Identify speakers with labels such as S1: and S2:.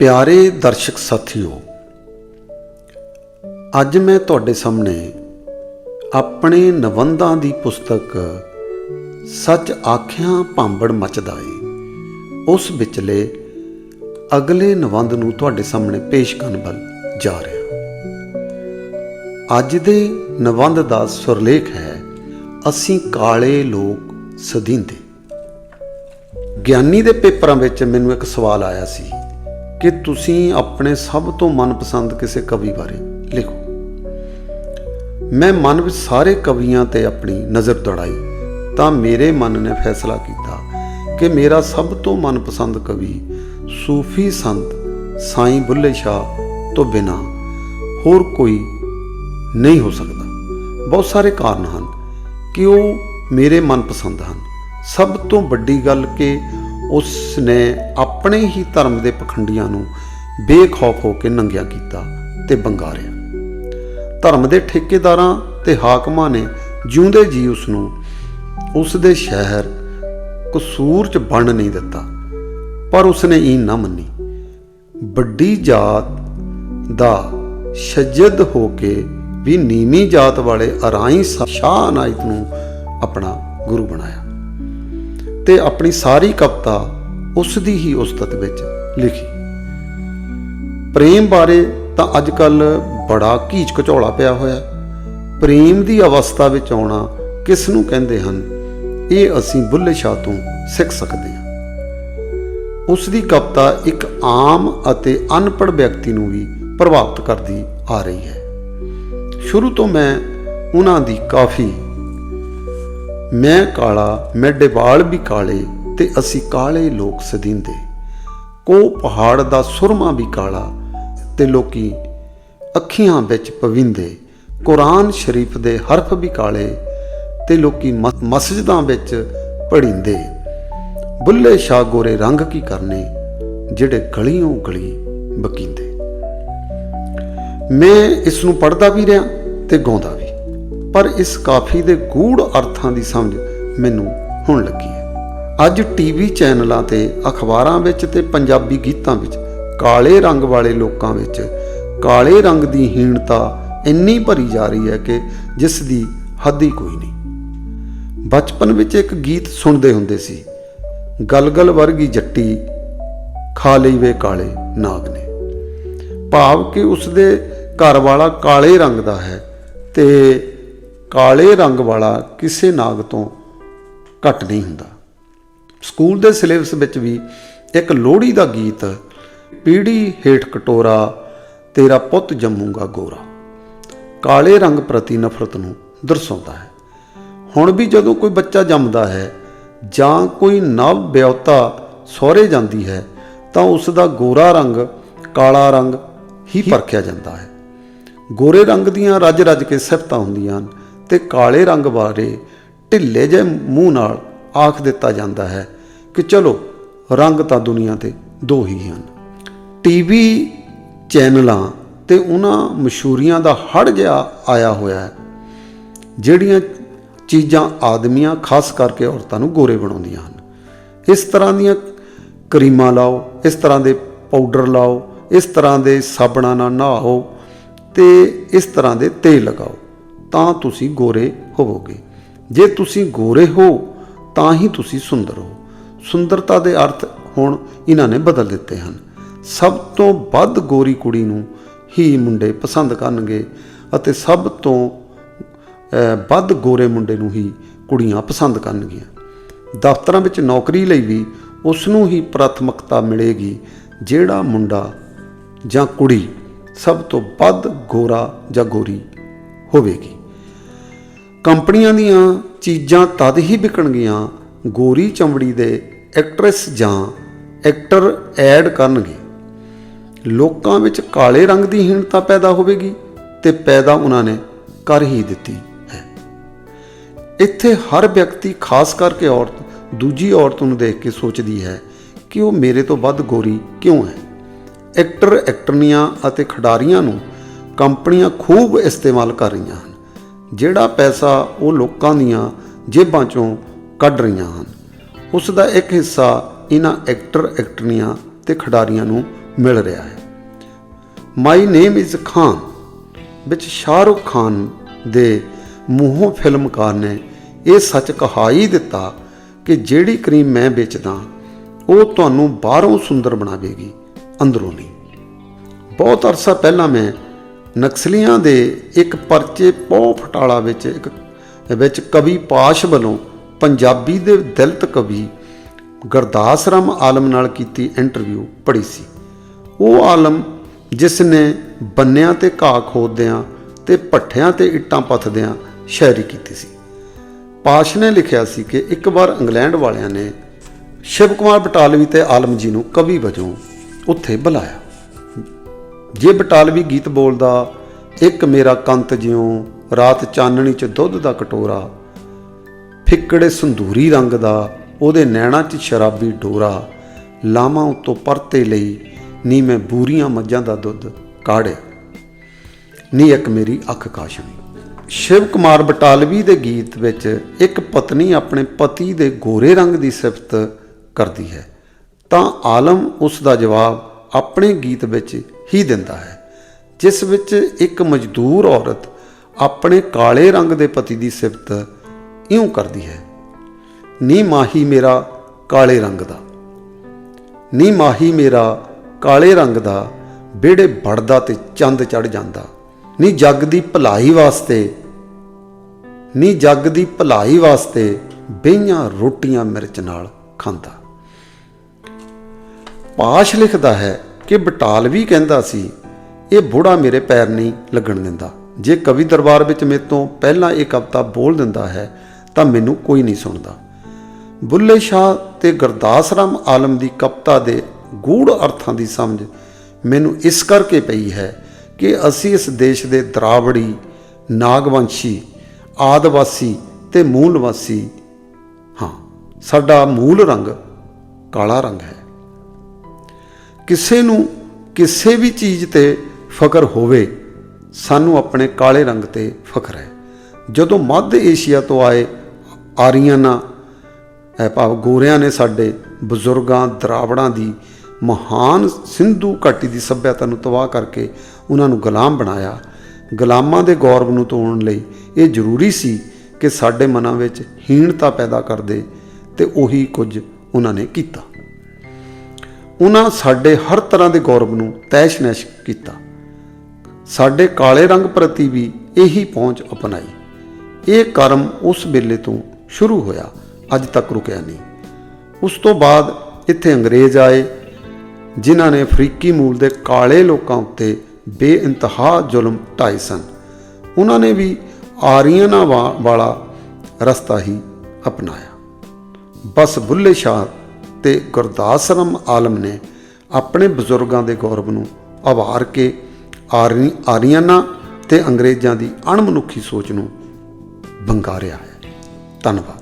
S1: ਪਿਆਰੇ ਦਰਸ਼ਕ ਸਾਥੀਓ, ਅੱਜ ਮੈਂ ਤੁਹਾਡੇ ਸਾਹਮਣੇ ਆਪਣੇ ਨਿਬੰਧਾਂ ਦੀ ਪੁਸਤਕ ਸੱਚ ਆਖਿਆਂ ਭਾਂਬੜ ਮਚਦਾ ਏ, ਉਸ ਵਿਚਲੇ ਅਗਲੇ ਨਿਬੰਧ ਨੂੰ ਤੁਹਾਡੇ ਸਾਹਮਣੇ ਪੇਸ਼ ਕਰਨ ਵੱਲ ਜਾ ਰਿਹਾ ਅੱਜ ਦੇ ਨਿਬੰਧ ਦਾ ਸੁਰਲੇਖ ਹੈ, ਅਸੀਂ ਕਾਲੇ ਲੋਕ ਸਦੀਂਦੇ ਗਿਆਨੀ ਦੇ ਪੇਪਰਾਂ ਵਿੱਚ ਮੈਨੂੰ ਇੱਕ ਸਵਾਲ ਆਇਆ ਸੀ। ਕਿ ਤੁਸੀਂ ਆਪਣੇ ਸਭ ਤੋਂ ਮਨਪਸੰਦ ਕਿਸੇ ਕਵੀ ਬਾਰੇ ਲਿਖੋ। ਮੈਂ ਮਨ ਵਿੱਚ ਸਾਰੇ ਕਵੀਆਂ ਤੇ ਆਪਣੀ ਨਜ਼ਰ ਦੌੜਾਈ, ਤਾਂ ਮੇਰੇ ਮਨ ਨੇ ਫੈਸਲਾ ਕੀਤਾ ਕਿ ਮੇਰਾ ਸਭ ਤੋਂ ਮਨਪਸੰਦ ਕਵੀ ਸੂਫੀ ਸੰਤ ਸਾਈਂ ਬੁੱਲੇ ਸ਼ਾਹ ਤੋਂ ਬਿਨਾ ਹੋਰ ਕੋਈ ਨਹੀਂ ਹੋ ਸਕਦਾ। ਬਹੁਤ ਸਾਰੇ ਕਾਰਨ ਹਨ ਕਿ ਉਹ ਮੇਰੇ ਮਨਪਸੰਦ ਹਨ। ਸਭ ਤੋਂ ਵੱਡੀ ਗੱਲ ਕਿ ਉਸ ਨੇ ਆਪਣੇ ਹੀ ਧਰਮ ਦੇ ਪਖੰਡੀਆਂ ਨੂੰ ਬੇਖੌਫ ਹੋ ਕੇ ਨੰਗਿਆ ਕੀਤਾ ਤੇ ਬੰਗਾਰਿਆ। ਧਰਮ ਦੇ ਠੇਕੇਦਾਰਾਂ ਤੇ ਹਾਕਮਾਂ ਨੇ ਜਿਉਂਦੇ ਜੀ ਉਸ ਨੂੰ ਉਸ ਦੇ ਸ਼ਹਿਰ ਕਸੂਰ ਚ ਬਣ ਨਹੀਂ ਦਿੱਤਾ, ਪਰ ਉਸ ਨੇ ਇਹ ਨਾ ਮੰਨੀ। ਵੱਡੀ ਜਾਤ ਦਾ ਸ਼ਜਦ ਹੋ ਕੇ ਵੀ ਨੀਵੀਂ ਜਾਤ ਵਾਲੇ ਅਰਾਈ ਸ਼ਾਹ ਅਨਾਇਤ ਨੂੰ ਆਪਣਾ ਗੁਰੂ ਬਣਾਇਆ। ਤੇ ਆਪਣੀ ਸਾਰੀ ਕਵਿਤਾ ਉਸ ਦੀ ਹੀ ਉਸਤਤ ਵਿੱਚ ਲਿਖੀ। ਪ੍ਰੇਮ ਬਾਰੇ ਤਾਂ ਅੱਜ ਕੱਲ ਬੜਾ ਘੀਚ ਕਚੌਲਾ ਪਿਆ ਹੋਇਆ। ਪ੍ਰੇਮ ਦੀ ਅਵਸਥਾ ਵਿੱਚ ਆਉਣਾ ਕਿਸ ਨੂੰ ਕਹਿੰਦੇ ਹਨ, ਇਹ ਅਸੀਂ ਬੁੱਲੇ ਸ਼ਾਹ ਤੋਂ ਸਿੱਖ ਸਕਦੇ ਹਾਂ। ਉਸ ਦੀ ਕਵਿਤਾ ਇੱਕ ਆਮ ਅਤੇ ਅਨਪੜ੍ਹ ਵਿਅਕਤੀ ਨੂੰ ਵੀ ਪ੍ਰਭਾਵਿਤ ਕਰਦੀ ਆ ਰਹੀ ਹੈ। ਸ਼ੁਰੂ ਤੋਂ ਮੈਂ ਉਹਨਾਂ ਦੀ ਕਾਫੀ ਮੈਂ ਕਾਲਾ ਮੇਰੇ ਵਾਲ ਵੀ ਕਾਲੇ ਤੇ ਅਸੀਂ ਕਾਲੇ ਲੋਕ ਸਦੀਂਦੇ। ਕੋ ਪਹਾੜ ਦਾ ਸੁਰਮਾ ਵੀ ਕਾਲਾ ਤੇ ਲੋਕੀ ਅੱਖੀਆਂ ਵਿੱਚ ਪਵਿੰਦੇ। ਕੁਰਾਨ ਸ਼ਰੀਫ ਦੇ ਹਰਫ ਵੀ ਕਾਲੇ ਤੇ ਲੋਕੀ ਮ- ਮਸਜਿਦਾਂ ਵਿੱਚ ਪੜਿੰਦੇ ਬੁੱਲੇ ਸ਼ਾਹ ਗੋਰੇ ਰੰਗ ਕੀ ਕਰਨੇ, ਜਿਹੜੇ ਗਲੀਓਂ ਗਲੀ ਬਕੀਂਦੇ। ਮੈਂ ਇਸ ਨੂੰ ਪੜ੍ਹਦਾ ਵੀ ਰਿਹਾ ਤੇ ਗਾਉਂਦਾ ਵੀ ਪਰ ਇਸ ਕਾਫੀ ਦੇ ਗੂੜ ਅਰਥਾਂ ਦੀ ਸਮਝ ਮੈਨੂੰ ਹੁਣ ਲੱਗੀ ਹੈ। ਅੱਜ ਟੀਵੀ ਚੈਨਲਾਂ ਤੇ, ਅਖਬਾਰਾਂ ਵਿੱਚ ਤੇ ਪੰਜਾਬੀ ਗੀਤਾਂ ਵਿੱਚ, ਕਾਲੇ ਰੰਗ ਵਾਲੇ ਲੋਕਾਂ ਵਿੱਚ, ਕਾਲੇ ਰੰਗ ਦੀ ਹੀਣਤਾ ਇੰਨੀ ਭਰੀ ਜਾ ਰਹੀ ਹੈ ਕਿ ਜਿਸ ਦੀ ਹੱਦ ਹੀ ਕੋਈ ਨਹੀਂ। ਬਚਪਨ ਵਿੱਚ ਇੱਕ ਗੀਤ ਸੁਣਦੇ ਹੁੰਦੇ ਸੀ, ਗਲਗਲ ਵਰਗੀ ਜੱਟੀ, ਖਾ ਲਈ ਵੇ ਕਾਲੇ ਨਾਗ ਨੇ। ਭਾਵ ਕਿ ਉਸ ਦੇ ਘਰ ਵਾਲਾ ਕਾਲੇ ਰੰਗ ਦਾ ਹੈ ਤੇ ਕਾਲੇ ਰੰਗ ਵਾਲਾ ਕਿਸੇ ਨਾਗ ਤੋਂ ਘੱਟ ਨਹੀਂ ਹੁੰਦਾ। ਸਕੂਲ ਦੇ ਸਿਲੇਬਸ ਵਿੱਚ ਵੀ ਇੱਕ ਲੋਹੜੀ ਦਾ ਗੀਤ ਪੀੜੀ ਹੇਠ ਕਟੋਰਾ ਤੇਰਾ ਪੁੱਤ ਜੰਮੂਗਾ ਗੋਰਾ। ਕਾਲੇ ਰੰਗ ਪ੍ਰਤੀ ਨਫ਼ਰਤ ਨੂੰ ਦਰਸਾਉਂਦਾ ਹੈ। ਹੁਣ ਵੀ ਜਦੋਂ ਕੋਈ ਬੱਚਾ ਜੰਮਦਾ ਹੈ ਜਾਂ ਕੋਈ ਨਵ ਵਿਆਹੁਤਾ ਸਹੁਰੇ ਜਾਂਦੀ ਹੈ ਤਾਂ ਉਸ ਦਾ ਗੋਰਾ ਰੰਗ ਕਾਲਾ ਰੰਗ ਹੀ ਪਰਖਿਆ ਜਾਂਦਾ ਹੈ। ਗੋਰੇ ਰੰਗ ਦੀਆਂ ਰੱਜ-ਰੱਜ ਕੇ ਸਿਫਤਾਂ ਹੁੰਦੀਆਂ ਹਨ। ਤੇ ਕਾਲੇ ਰੰਗ ਬਾਰੇ ਢਿੱਲੇ ਜਿਹੇ ਮੂੰਹ ਨਾਲ ਆਖ ਦਿੱਤਾ ਜਾਂਦਾ ਹੈ ਕਿ ਚਲੋ, ਰੰਗ ਤਾਂ ਦੁਨੀਆ ਤੇ ਦੋ ਹੀ ਹਨ। ਟੀਵੀ ਚੈਨਲਾਂ ਤੇ ਉਹਨਾਂ ਮਸ਼ਹੂਰੀਆਂ ਦਾ ਹੜ ਜਿਹਾ ਆਇਆ ਹੋਇਆ ਹੈ, ਜਿਹੜੀਆਂ ਚੀਜ਼ਾਂ ਆਦਮੀਆਂ ਖਾਸ ਕਰਕੇ ਔਰਤਾਂ ਨੂੰ ਗੋਰੇ ਬਣਾਉਂਦੀਆਂ ਹਨ। ਇਸ ਤਰ੍ਹਾਂ ਦੀਆਂ ਕਰੀਮਾਂ ਲਾਓ, ਇਸ ਤਰ੍ਹਾਂ ਦੇ ਪਾਊਡਰ ਲਾਓ, ਇਸ ਤਰ੍ਹਾਂ ਦੇ ਸਾਬਣਾਂ ਨਾਲ ਨਹਾਓ ਤੇ ਇਸ ਤਰ੍ਹਾਂ ਦੇ ਤੇਲ ਲਗਾਓ। ਤਾਂ ਤੁਸੀਂ ਗੋਰੇ ਹੋਵੋਗੇ। ਜੇ ਤੁਸੀਂ ਗੋਰੇ ਹੋ, ਤਾਂ ਹੀ ਤੁਸੀਂ ਸੁੰਦਰ ਹੋ। ਸੁੰਦਰਤਾ ਦੇ ਅਰਥ ਹੁਣ ਇਹਨਾਂ ਨੇ ਬਦਲ ਦਿੱਤੇ ਹਨ। ਸਭ ਤੋਂ ਵੱਧ ਗੋਰੀ ਕੁੜੀ ਨੂੰ ਹੀ ਮੁੰਡੇ ਪਸੰਦ ਕਰਨਗੇ ਅਤੇ ਸਭ ਤੋਂ ਵੱਧ ਗੋਰੇ ਮੁੰਡੇ ਨੂੰ ਹੀ ਕੁੜੀਆਂ ਪਸੰਦ ਕਰਨਗੀਆਂ। ਦਫ਼ਤਰਾਂ ਵਿੱਚ ਨੌਕਰੀ ਲਈ ਵੀ ਉਸ ਨੂੰ ਹੀ ਪ੍ਰਾਥਮਿਕਤਾ ਮਿਲੇਗੀ, ਜਿਹੜਾ ਮੁੰਡਾ ਜਾਂ ਕੁੜੀ ਸਭ ਤੋਂ ਵੱਧ ਗੋਰਾ ਜਾਂ ਗੋਰੀ ਹੋਵੇਗੀ। ਕੰਪਨੀਆਂ ਦੀਆਂ ਚੀਜ਼ਾਂ ਤਦ ਹੀ ਵਿਕਣਗੀਆਂ, ਗੋਰੀ ਚਮੜੀ ਦੇ ਐਕਟਰੈਸ ਜਾਂ ਐਕਟਰ ਐਡ ਕਰਨਗੇ। ਲੋਕਾਂ ਵਿੱਚ ਕਾਲੇ ਰੰਗ ਦੀ ਹੀਣਤਾ ਪੈਦਾ ਹੋਵੇਗੀ ਤੇ ਪੈਦਾ ਉਹਨਾਂ ਨੇ ਕਰ ਹੀ ਦਿੱਤੀ ਹੈ। ਇੱਥੇ ਹਰ ਵਿਅਕਤੀ, ਖਾਸ ਕਰਕੇ ਔਰਤ, ਦੂਜੀ ਔਰਤ ਨੂੰ ਦੇਖ ਕੇ ਸੋਚਦੀ ਹੈ ਕਿ ਉਹ ਮੇਰੇ ਤੋਂ ਵੱਧ ਗੋਰੀ ਕਿਉਂ ਹੈ? ਐਕਟਰ ਐਕਟਰਨੀਆਂ ਅਤੇ ਖਿਡਾਰੀਆਂ ਨੂੰ ਕੰਪਨੀਆਂ ਖੂਬ ਇਸਤੇਮਾਲ ਕਰ ਰਹੀਆਂ ਹਨ। ਜਿਹੜਾ ਪੈਸਾ ਉਹ ਲੋਕਾਂ ਦੀਆਂ ਜੇਬਾਂ ਚੋਂ ਕੱਢ ਰਹੀਆਂ ਹਨ। ਉਸ ਦਾ ਇੱਕ ਹਿੱਸਾ ਇਹਨਾਂ ਐਕਟਰ ਐਕਟਰੀਆਂ ਤੇ ਖਿਡਾਰੀਆਂ ਨੂੰ ਮਿਲ ਰਿਹਾ ਹੈ। ਮਾਈ ਨੇਮ ਇਜ਼ ਖਾਨ ਵਿੱਚ ਸ਼ਾਹਰੁਖ ਖਾਨ ਦੇ ਮੂੰਹੋਂ ਫਿਲਮਕਾਰ ਨੇ ਇਹ ਸੱਚ ਕਹਾ ਹੀ ਦਿੱਤਾ ਕਿ ਜਿਹੜੀ ਕਰੀਮ ਮੈਂ ਵੇਚਦਾ, ਉਹ ਤੁਹਾਨੂੰ ਬਾਹਰੋਂ ਸੁੰਦਰ ਬਣਾਵੇਗੀ, ਅੰਦਰੋਂ ਨਹੀਂ। ਬਹੁਤ ਅਰਸਾ ਪਹਿਲਾਂ ਮੈਂ ਨਕਸਲੀਆਂ ਦੇ ਇੱਕ ਪਰਚੇ ਪੌ ਫਟਾਲਾ ਵਿੱਚ ਇੱਕ, ਵਿੱਚ ਕਵੀ ਪਾਸ਼ ਵੱਲੋਂ ਪੰਜਾਬੀ ਦੇ ਦਲਿਤ ਕਵੀ ਗੁਰਦਾਸ ਰਾਮ ਆਲਮ ਨਾਲ ਕੀਤੀ ਇੰਟਰਵਿਊ ਪੜ੍ਹੀ ਸੀ। ਉਹ ਆਲਮ ਜਿਸ ਨੇ ਬੰਨਿਆਂ ਤੇ ਘਾਹ ਖੋਦਿਆਂ ਤੇ ਪੱਠਿਆਂ ਤੇ ਇੱਟਾਂ ਪੱਥਦਿਆਂ ਸ਼ਾਇਰੀ ਕੀਤੀ ਸੀ। ਪਾਸ਼ ਨੇ ਲਿਖਿਆ ਸੀ ਕਿ ਇੱਕ ਵਾਰ ਇੰਗਲੈਂਡ ਵਾਲਿਆਂ ਨੇ ਸ਼ਿਵ ਕੁਮਾਰ ਬਟਾਲਵੀ ਤੇ ਆਲਮ ਜੀ ਨੂੰ ਕਵੀ ਵਜੋਂ ਉੱਥੇ ਬੁਲਾਇਆ। ਜੇ ਬਟਾਲਵੀ ਗੀਤ ਬੋਲਦਾ, ਇੱਕ ਮੇਰਾ ਕੰਤ ਜਿਉਂ, ਰਾਤ ਚਾਨਣੀ ਚ ਦੁੱਧ ਦਾ ਕਟੋਰਾ। ਫਿੱਕੜੇ ਸੰਧੂਰੀ ਰੰਗ ਦਾ, ਉਹਦੇ ਨੈਣਾਂ 'ਚ ਸ਼ਰਾਬੀ ਡੋਰਾ। ਲਾਵਾਂ ਉਤੋਂ ਪਰਤੇ ਲਈ, ਨੀ ਮੈਂ ਬੂਰੀਆਂ ਮੱਝਾਂ ਦਾ ਦੁੱਧ ਕਾੜਿਆ। ਨੀ ਇੱਕ ਮੇਰੀ ਅੱਖ ਕਾਸ਼ਮੀ ਸ਼ਿਵ ਕੁਮਾਰ ਬਟਾਲਵੀ ਦੇ ਗੀਤ ਵਿੱਚ ਇੱਕ ਪਤਨੀ ਆਪਣੇ ਪਤੀ ਦੇ ਗੋਰੇ ਰੰਗ ਦੀ ਸਿਫਤ ਕਰਦੀ ਹੈ। ਤਾਂ ਆਲਮ ਉਸ ਦਾ ਜਵਾਬ ਆਪਣੇ ਗੀਤ ਵਿੱਚ ਹੀ ਦਿੰਦਾ ਹੈ, ਜਿਸ ਵਿੱਚ ਇੱਕ ਮਜ਼ਦੂਰ ਔਰਤ ਆਪਣੇ ਕਾਲੇ ਰੰਗ ਦੇ ਪਤੀ ਦੀ ਸਿਫਤ ਇਉਂ ਕਰਦੀ ਹੈ, ਨੀ ਮਾਹੀ ਮੇਰਾ ਕਾਲੇ ਰੰਗ ਦਾ, ਨੀ ਮਾਹੀ ਮੇਰਾ ਕਾਲੇ ਰੰਗ ਦਾ ਵਿਹੜੇ ਵੜਦਾ ਤੇ ਚੰਦ ਚੜ ਜਾਂਦਾ, ਨੀ ਜੱਗ ਦੀ ਭਲਾਈ ਵਾਸਤੇ, ਨੀ ਜੱਗ ਦੀ ਭਲਾਈ ਵਾਸਤੇ ਬਈਆਂ ਰੋਟੀਆਂ ਮਿਰਚ ਨਾਲ ਖਾਂਦਾ। ਪਾਸ਼ ਲਿਖਦਾ ਹੈ ਕਿ ਬਟਾਲ ਵੀ ਕਹਿੰਦਾ ਸੀ, ਇਹ ਬੁੜਾ ਮੇਰੇ ਪੈਰ ਨਹੀਂ ਲੱਗਣ ਦਿੰਦਾ। ਜੇ ਕਵੀ ਦਰਬਾਰ ਵਿੱਚ ਮੇਰੇ ਤੋਂ ਪਹਿਲਾਂ ਇਹ ਕਵਿਤਾ ਬੋਲ ਦਿੰਦਾ ਹੈ, ਤਾਂ ਮੈਨੂੰ ਕੋਈ ਨਹੀਂ ਸੁਣਦਾ। ਬੁੱਲੇ ਸ਼ਾਹ ਤੇ ਗੁਰਦਾਸ ਰਾਮ ਆਲਮ ਦੀ ਕਵਿਤਾ ਦੇ ਗੂੜ ਅਰਥਾਂ ਦੀ ਸਮਝ ਮੈਨੂੰ ਇਸ ਕਰਕੇ ਪਈ ਹੈ ਕਿ ਅਸੀਂ ਇਸ ਦੇਸ਼ ਦੇ ਦਰਾਵੜੀ, ਨਾਗਵੰਸ਼ੀ, ਆਦਿਵਾਸੀ ਤੇ ਮੂਲ ਨਿਵਾਸੀ ਹਾਂ। ਸਾਡਾ ਮੂਲ ਰੰਗ ਕਾਲਾ ਰੰਗ ਹੈ। ਕਿਸੇ ਨੂੰ ਕਿਸੇ ਵੀ ਚੀਜ਼ ਤੇ ਫਖਰ ਹੋਵੇ, ਸਾਨੂੰ ਆਪਣੇ ਕਾਲੇ ਰੰਗ ਤੇ ਫਕਰ ਹੈ। ਜਦੋਂ ਮੱਧ ਏਸ਼ੀਆ ਤੋਂ ਆਏ ਆਰੀਆਨਾ ਇਹ ਭਾਵ ਗੋਰਿਆਂ ਨੇ ਸਾਡੇ ਬਜ਼ੁਰਗਾਂ, ਦਰਾਵੜਾਂ ਦੀ ਮਹਾਨ ਸਿੰਧੂ ਘਾਟੀ ਦੀ ਸੱਭਿਅਤਾ ਨੂੰ ਤਬਾਹ ਕਰਕੇ ਉਹਨਾਂ ਨੂੰ ਗੁਲਾਮ ਬਣਾਇਆ। ਗੁਲਾਮਾਂ ਦੇ ਗੌਰਵ ਨੂੰ ਤੋੜਨ ਲਈ ਇਹ ਜ਼ਰੂਰੀ ਸੀ ਕਿ ਸਾਡੇ ਮਨਾਂ ਵਿੱਚ ਹੀਣਤਾ ਪੈਦਾ ਕਰਦੇ ਤੇ ਉਹੀ ਕੁਝ ਉਹਨਾਂ ਨੇ ਕੀਤਾ। ਉਹਨਾਂ ਸਾਡੇ ਹਰ ਤਰ੍ਹਾਂ ਦੇ ਗੌਰਵ ਨੂੰ ਤੈਸ਼-ਨੈਸ਼ ਕੀਤਾ। ਸਾਡੇ ਕਾਲੇ ਰੰਗ ਪ੍ਰਤੀ ਵੀ ਇਹੀ ਪਹੁੰਚ ਅਪਣਾਈ। ਇਹ ਕਰਮ ਉਸ ਵੇਲੇ ਤੋਂ ਸ਼ੁਰੂ ਹੋਇਆ, ਅੱਜ ਤੱਕ ਰੁਕਿਆ ਨਹੀਂ। ਉਸ ਤੋਂ ਬਾਅਦ ਇੱਥੇ ਅੰਗਰੇਜ਼ ਆਏ, ਜਿਨ੍ਹਾਂ ਨੇ ਅਫਰੀਕੀ ਮੂਲ ਦੇ ਕਾਲੇ ਲੋਕਾਂ ਉੱਤੇ ਬੇਇੰਤਹਾ ਜ਼ੁਲਮ ਢਾਏ ਸਨ। ਉਹਨਾਂ ਨੇ ਵੀ ਆਰੀਅਨਾ ਵਾ- ਵਾਲਾ ਰਸਤਾ ਹੀ ਅਪਣਾਇਆ। ਬਸ ਬੁੱਲੇ ਸ਼ਾਹ ਤੇ ਗੁਰਦਾਸ ਰਾਮ ਆਲਮ ਨੇ ਆਪਣੇ ਬਜ਼ੁਰਗਾਂ ਦੇ ਗੌਰਵ ਨੂੰ ਆਵਾਰ ਕੇ ਆਰੀ, ਆਰੀਆਨਾ ਤੇ ਅੰਗਰੇਜ਼ਾਂ ਦੀ ਅਣਮਨੁੱਖੀ ਸੋਚ ਨੂੰ ਬੰਗਾਰਿਆ ਹੈ। ਧੰਨਵਾਦ।